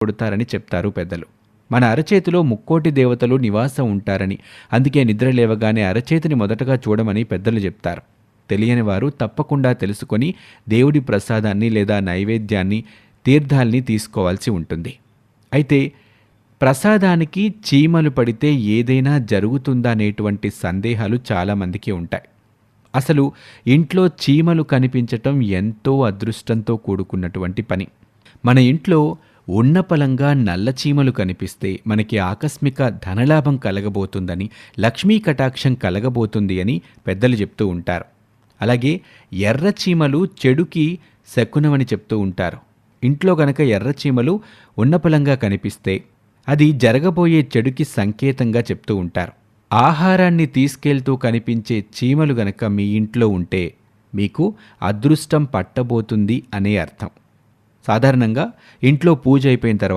కొడతారని చెప్తారు పెద్దలు. మన అరచేతిలో ముక్కోటి దేవతలు నివాసం ఉంటారని అందుకే నిద్ర లేవగానే అరచేతిని మొదటగా చూడమని పెద్దలు చెప్తారు. తెలియని వారు తప్పకుండా తెలుసుకొని దేవుడి ప్రసాదాన్ని లేదా నైవేద్యాన్ని తీర్థాల్ని తీసుకోవాల్సి ఉంటుంది. అయితే ప్రసాదానికి చీమలు పడితే ఏదైనా జరుగుతుందా అనేటువంటి సందేహాలు చాలామందికి ఉంటాయి. అసలు ఇంట్లో చీమలు కనిపించటం ఎంతో అదృష్టంతో కూడుకున్నటువంటి పని. మన ఇంట్లో ఉన్నపలంగా నల్ల చీమలు కనిపిస్తే మనకి ఆకస్మిక ధనలాభం కలగబోతుందని లక్ష్మీ కటాక్షం కలగబోతుంది అని పెద్దలు చెప్తూ ఉంటారు. అలాగే ఎర్ర చీమలు చెడుకి శకునమని చెప్తూ ఉంటారు. ఇంట్లో గనక ఎర్ర చీమలు ఉన్నపలంగా కనిపిస్తే అది జరగబోయే చెడుకి సంకేతంగా చెప్తూ ఉంటారు. ఆహారాన్ని తీసుకెళ్తూ కనిపించే చీమలు గనక మీ ఇంట్లో ఉంటే మీకు అదృష్టం పట్టబోతుంది అనే అర్థం. సాధారణంగా ఇంట్లో పూజ అయిపోయిన తర్వాత